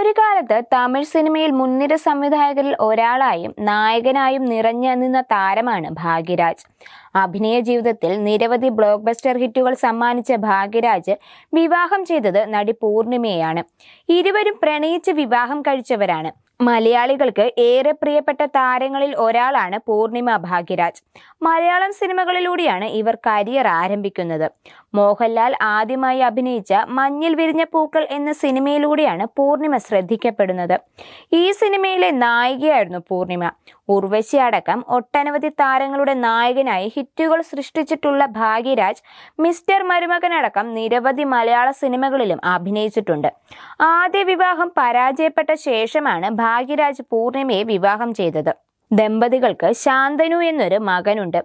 ഒരു കാലത്ത് തമിഴ് സിനിമയിൽ മുൻനിര സംവിധായകരിൽ ഒരാളായും നായകനായും നിറഞ്ഞു നിന്ന താരമാണ് ഭാഗ്യരാജ്. അഭിനയ ജീവിതത്തിൽ നിരവധി ബ്ലോക്ക് ബസ്റ്റർ ഹിറ്റുകൾ സമ്മാനിച്ച ഭാഗ്യരാജ് വിവാഹം ചെയ്തത് നടി പൂർണിമയാണ്. ഇരുവരും പ്രണയിച്ച് വിവാഹം കഴിച്ചവരാണ്. മലയാളികൾക്ക് ഏറെ പ്രിയപ്പെട്ട താരങ്ങളിൽ ഒരാളാണ് പൂർണിമ ഭാഗ്യരാജ്. മലയാളം സിനിമകളിലൂടെയാണ് ഇവർ കരിയർ ആരംഭിക്കുന്നത്. മോഹൻലാൽ ആദ്യമായി അഭിനയിച്ച മഞ്ഞിൽ വിരിഞ്ഞ പൂക്കൾ എന്ന സിനിമയിലൂടെയാണ് പൂർണിമ ശ്രദ്ധിക്കപ്പെടുന്നത്. ഈ സിനിമയിലെ നായികയായിരുന്നു പൂർണിമ. ഉർവശി അടക്കം ഒട്ടനവധി താരങ്ങളുടെ നായകനായി ഹിറ്റുകൾ സൃഷ്ടിച്ചിട്ടുള്ള ഭാഗ്യരാജ് മിസ്റ്റർ മരുമകൻ അടക്കം നിരവധി മലയാള സിനിമകളിലും അഭിനയിച്ചിട്ടുണ്ട്. ആദ്യ വിവാഹം പരാജയപ്പെട്ട ശേഷമാണ് ഭാഗ്യരാജ് പൂർണിമയെ വിവാഹം ചെയ്തത്. ദമ്പതികൾക്ക് ശാന്തനു എന്നൊരു മകനുണ്ട്.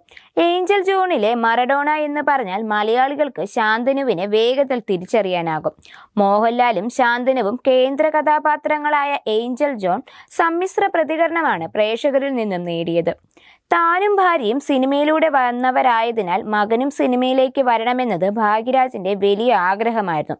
ഏഞ്ചൽ ജോണിലെ മറഡോണ എന്ന് പറഞ്ഞാൽ മലയാളികൾക്ക് ശാന്തനുവിനെ വേഗത്തിൽ തിരിച്ചറിയാനാകും. മോഹൻലാലും ശാന്തനുവും കേന്ദ്ര കഥാപാത്രങ്ങളായ ഏഞ്ചൽ ജോൺ സമ്മിശ്ര പ്രതികരണമാണ് പ്രേക്ഷകരിൽ നിന്നും നേടിയത്. താനും ഭാര്യയും സിനിമയിലൂടെ വന്നവരായതിനാൽ മകനും സിനിമയിലേക്ക് വരണമെന്നത് ഭാഗ്യരാജിന്റെ വലിയ ആഗ്രഹമായിരുന്നു.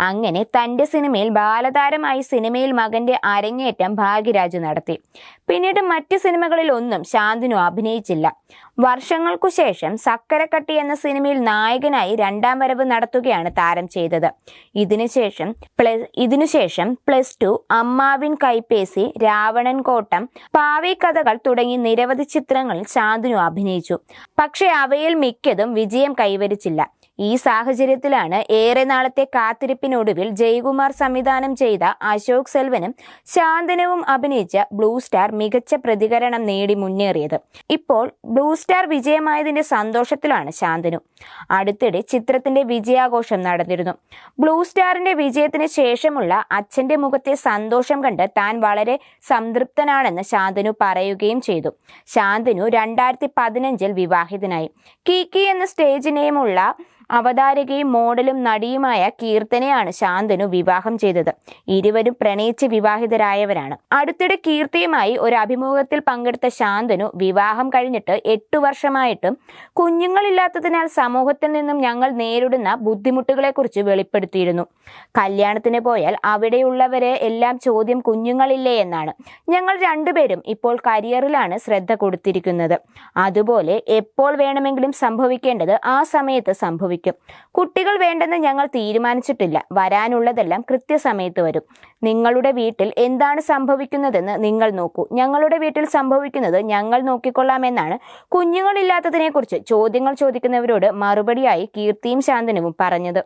അങ്ങനെ തന്റെ സിനിമയിൽ ബാലതാരമായി സിനിമയിൽ മകന്റെ അരങ്ങേറ്റം ഭാഗ്യരാജ് നടത്തി. പിന്നീട് മറ്റ് സിനിമകളിൽ ഒന്നും ശാന്തനു അഭിനയിച്ചില്ല. വർഷങ്ങൾക്കു ശേഷം സക്കരക്കട്ടി എന്ന സിനിമയിൽ നായകനായി രണ്ടാം വരവ് നടത്തുകയാണ് താരം ചെയ്തത്. ഇതിനുശേഷം പ്ലസ് ഇതിനുശേഷം പ്ലസ് ടു അമ്മാവിൻ കൈപ്പേസി രാവണൻ കോട്ടം പാവി കഥകൾ തുടങ്ങി നിരവധി ചിത്രങ്ങളിൽ ശാന്തനു അഭിനയിച്ചു. പക്ഷേ അവയിൽ മിക്കതും വിജയം കൈവരിച്ചില്ല. ഈ സാഹചര്യത്തിലാണ് ഏറെ നാളത്തെ കാത്തിരിപ്പിനൊടുവിൽ ജയകുമാർ സംവിധാനം ചെയ്ത അശോക് സെൽവനും ശാന്തനവും അഭിനയിച്ച ബ്ലൂ സ്റ്റാർ മികച്ച പ്രതികരണം നേടി മുന്നേറിയത്. ഇപ്പോൾ ബ്ലൂ സ്റ്റാർ വിജയമായതിന്റെ സന്തോഷത്തിലാണ് ശാന്തനു. അടുത്തിടെ ചിത്രത്തിന്റെ വിജയാഘോഷം നടന്നിരുന്നു. ബ്ലൂ സ്റ്റാറിന്റെ വിജയത്തിന് ശേഷമുള്ള അച്ഛന്റെ മുഖത്തെ സന്തോഷം കണ്ട് താൻ വളരെ സംതൃപ്തനാണെന്ന് ശാന്തനു പറയുകയും ചെയ്തു. ശാന്തനു രണ്ടായിരത്തി പതിനഞ്ചിൽ വിവാഹിതനായി. കീക്കി എന്ന സ്റ്റേജ് നെയിമുള്ള അവതാരകയും മോഡലും നടിയുമായ കീർത്തനെയാണ് ശാന്തനു വിവാഹം ചെയ്തത്. ഇരുവരും പ്രണയിച്ച് വിവാഹിതരായവരാണ്. അടുത്തിടെ കീർത്തിയുമായി ഒരു അഭിമുഖത്തിൽ പങ്കെടുത്ത ശാന്തനു വിവാഹം കഴിഞ്ഞിട്ട് എട്ടു വർഷമായിട്ടും കുഞ്ഞുങ്ങളില്ലാത്തതിനാൽ സമൂഹത്തിൽ നിന്നും ഞങ്ങൾ നേരിടുന്ന ബുദ്ധിമുട്ടുകളെക്കുറിച്ച് വെളിപ്പെടുത്തിയിരുന്നു. കല്യാണത്തിന് പോയാൽ അവിടെയുള്ളവരെ എല്ലാം ചോദ്യം കുഞ്ഞുങ്ങളില്ലേ എന്നാണ്. ഞങ്ങൾ രണ്ടുപേരും ഇപ്പോൾ കരിയറിലാണ് ശ്രദ്ധ കൊടുത്തിരിക്കുന്നത്. അതുപോലെ എപ്പോൾ വേണമെങ്കിലും സംഭവിക്കേണ്ടത് ആ സമയത്ത് സംഭവിക്കും. കുട്ടികൾ വേണ്ടെന്ന് ഞങ്ങൾ തീരുമാനിച്ചിട്ടില്ല. വരാനുള്ളതെല്ലാം കൃത്യസമയത്ത് വരും. നിങ്ങളുടെ വീട്ടിൽ എന്താണ് സംഭവിക്കുന്നതെന്ന് നിങ്ങൾ നോക്കൂ. ഞങ്ങളുടെ വീട്ടിൽ സംഭവിക്കുന്നത് ഞങ്ങൾ നോക്കിക്കൊള്ളാമെന്നാണ്. കുഞ്ഞുങ്ങളില്ലാത്തതിനെക്കുറിച്ച് ചോദ്യങ്ങൾ ചോദിക്കുന്നവരോട് മറുപടിയായി കീർത്തിയും ശാന്തനവും പറഞ്ഞത്.